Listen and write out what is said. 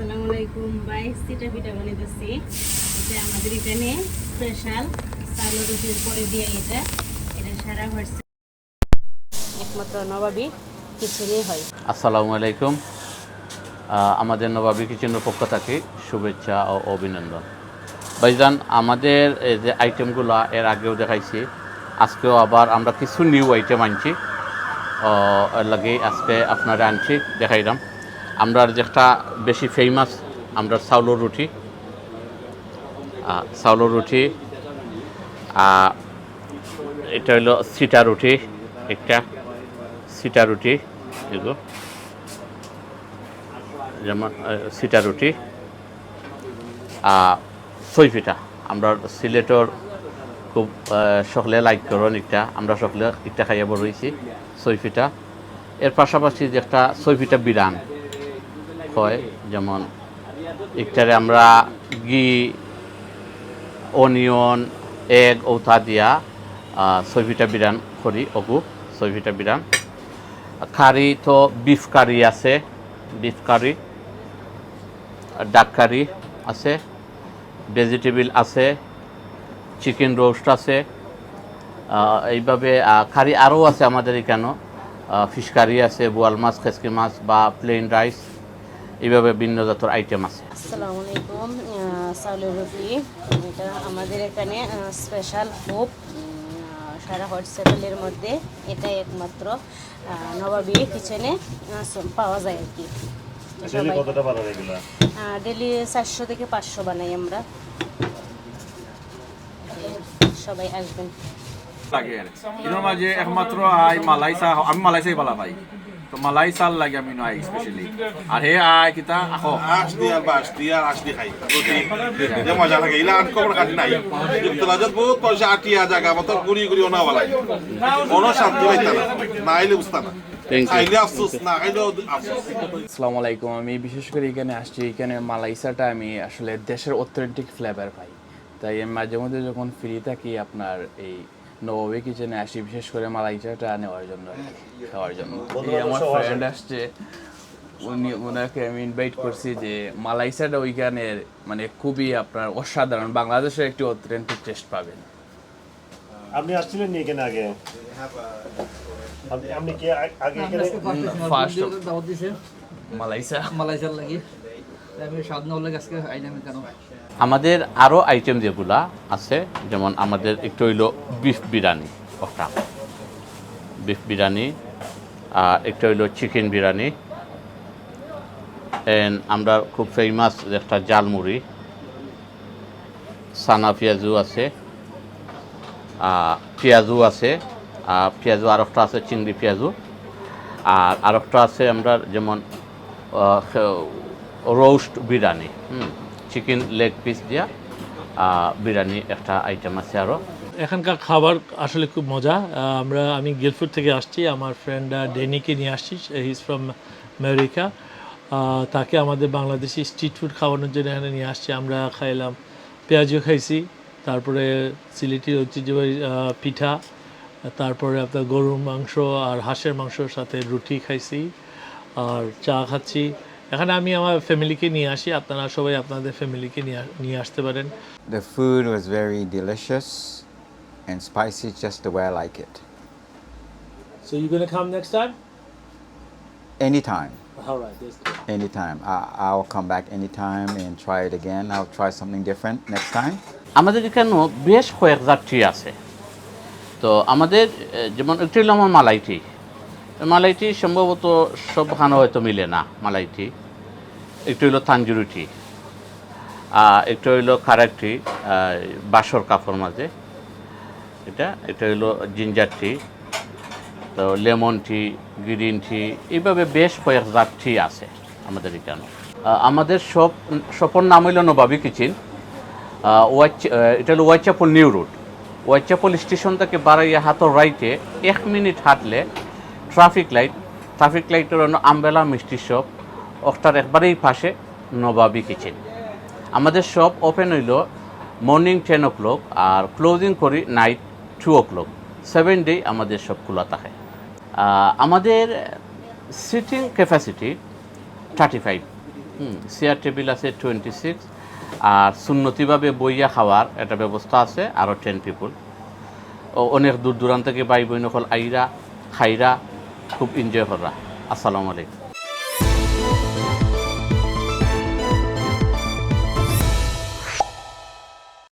আসসালামু আলাইকুম। পিঠা বানাইতেছি। এটা আমাদের এখানে স্পেশাল রুটির পরে দিয়ে এটা। এটা সারা একমাত্র নবাবী কিচেনে হয়। আসসালামু আলাইকুম। আমাদের নবাবী কিচেনের পক্ষ থেকে শুভেচ্ছা ও অভিনন্দন। ভাইজান, আমাদের যে আইটেমগুলো এর আগেও দেখাইছি, আজকেও আবার আমরা কিছু নিউ আইটেম আনছি। লাগে আজকে আপনারা আনছি, দেখাইলাম। আমরা যেটা বেশি ফেমাস আমরা চাউলের রুটি চাউলের রুটি এটা হলো সিটা রুটি একটা সিটা রুটি এগুলো যেমন সিটা রুটি আর ছই পিঠা। আমরা সিলেটর খুব সকলে লাইক করেন একটা আমরা সকলে একটা খাইয়া বড় হয়েছি ছই পিঠা। এর পাশাপাশি যে একটা ছই পিঠা বিরান হয়, যেমন একটারে আমরা ঘি, অনিয়ন, এগ ঔথা দিয়া পিঠা বিরান করি অগু পিঠা বিরান। কারি তো বিফ কারি আছে, বিফ কারি, ডাক কারি আছে, ভেজিটেবল আছে, চিকেন রোস্ট আছে এইভাবে কারি আরও আছে আমাদের এখানেও ফিশ কারি আছে, বোয়াল মাছ, খেসকি মাছ বা প্লেন রাইস। এইভাবে ভিন্ন জাতের আইটেম আছে। আসসালামু আলাইকুম রুটি এটা আমাদের এখানে স্পেশাল খুব উম, সারা হোয়াটসঅ্যাপের মধ্যে। এটাই একমাত্র নবাবী কিচেনে পাওয়া যায় আর কি। ডেলি এগুলা ডেলি চারশো থেকে পাঁচশো বানাই আমরা। সবাই আসবেন। লাগে। আর এর মাঝে একমাত্র আই মালাই চা আমি মালাই চাই ভালো পাই তো মালাই চাল লাগে আমি নয় স্পেশালি আর হে আই কিতা? আশ দিয়ে বাস দিয়ে আশ দিয়ে খাই। রুটি যে মজা লাগে। ইলা আট কবর কাটি নাই। যুক্তরাজ্যত বহুত পয়সা আটিয়া জায়গা মতো গুড়ি গুড়ি ওনা বলাই। কোনো শান্তি পাইতা না। না। আইলে বুঝতা না আসসালামু আলাইকুম। আমি বিশেষ করে এখানে আসছি। এখানে মালাইসাটা আমি আসলে দেশের অথেন্টিক ফ্লেভার পাই। তাই আমি মাঝে মধ্যে যখন ফ্রি থাকি আপনার এই নবাবী কিচেনে আসি বিশেষ করে মালাইসাটা নেওয়ার জন্য আর কি, খাওয়ার জন্য। এই আমার ফ্রেন্ড আসছে উনি ওনাকে আমি ইনভাইট করছি যে মালাইসাটা ওইখানের মানে খুবই আপনার অসাধারণ বাংলাদেশের একটি অথেন্টিক টেস্ট পাবেন। আপনি আসছিলেন নি এখানে আগে? আপনি- কি আগে ফার্স্ট মালাইসা। মালয়েশিয়ার লাগি। আমাদের আরও আইটেম যেগুলা আছে, যেমন আমাদের একটু হইল বিফ বিরিয়ানি ওটা বিফ বিরিয়ানি আর একটা হইল চিকেন বিরিয়ানি এন্ড আমরা খুব ফেমাস একটা জালমুড়ি সানা পেঁয়াজু আছে পেঁয়াজু আছে পেঁয়াজু আর একটা আছে চিংড়ি পেঁয়াজু আর আরেকটা আছে আমরা যেমন roast biryani chicken leg piece দিয়া বিরিয়ানি একটা আইটেম আছে আরও এখানকার খাবার আসলে খুব মজা। আমরা, আমি গিলফুড থেকে আসছি, আমার ফ্রেন্ড ডেনিকে নিয়ে আসছি হি ইজ ফ্রম আমেরিকা তাকে আমাদের বাংলাদেশি স্ট্রিট ফুড খাওয়ানোর জন্য এখানে নিয়ে আসছি। আমরা খাইলাম, পেঁয়াজও খাইছি, তারপরে সিলেটির ঐতিহ্যবাহী পিঠা, তারপরে আপনার গরুর মাংস আর হাঁসের মাংসর সাথে রুটি খাইছি, আর চা খাচ্ছি। এখানে আমি আমার ফ্যামিলিকে নিয়ে আসি আপনারা সবাই আপনাদের ফ্যামিলিকে নিয়ে নিয়ে আসতে পারেন। The food was very delicious and spicy just the way I like it so you gonna come next time any time any time I will come back any time and try it again I will try something different next time আমাদের এখানে বেশ কয়েক যাত্রী আছে। তো আমাদের যেমন একটু লম মালাইটি। মালাইটি সম্ভবত সব সবখানে হয়তো মিলে না, মালাইটি। একটু হইল তাঞ্জুরিটি একটু হইল কারাকটি বাসর কাপড় মাঝে। এটা এটা হইল জিঞ্জার টি, তো লেমন টি, গ্রিন টি, এইভাবে বেশ কয়েক জাত টি আছে আমাদের এখানে। আমাদের সব, সপর নাম হইল নবাবি কিচেন। এটা হলো Whitechapel new road Whitechapel station থেকে বারাইয়া হাতর রাইটে এক মিনিট হাঁটলে ট্রাফিক লাইট ট্রাফিক লাইটের অন্য আমবেলা মিষ্টি শপ ওটার একবারেই পাশে নবাবি কিচেন আমাদের শপ ওপেন হইল মর্নিং টেন ও ক্লক আর ক্লোজিং করি night two o'clock seven day আমাদের শপ খোলা থাকে। আমাদের seating capacity thirty five chair table আছে টোয়েন্টি সিক্স আর সুন্নতিভাবে বইয়া খাওয়ার একটা ব্যবস্থা আছে আরও টেন পিপুল অনেক দূর দূরান্ত থেকে ভাই বোন হল আইরা, খাইরা খুব এনজয় করা আসসালামু আলাইকুম।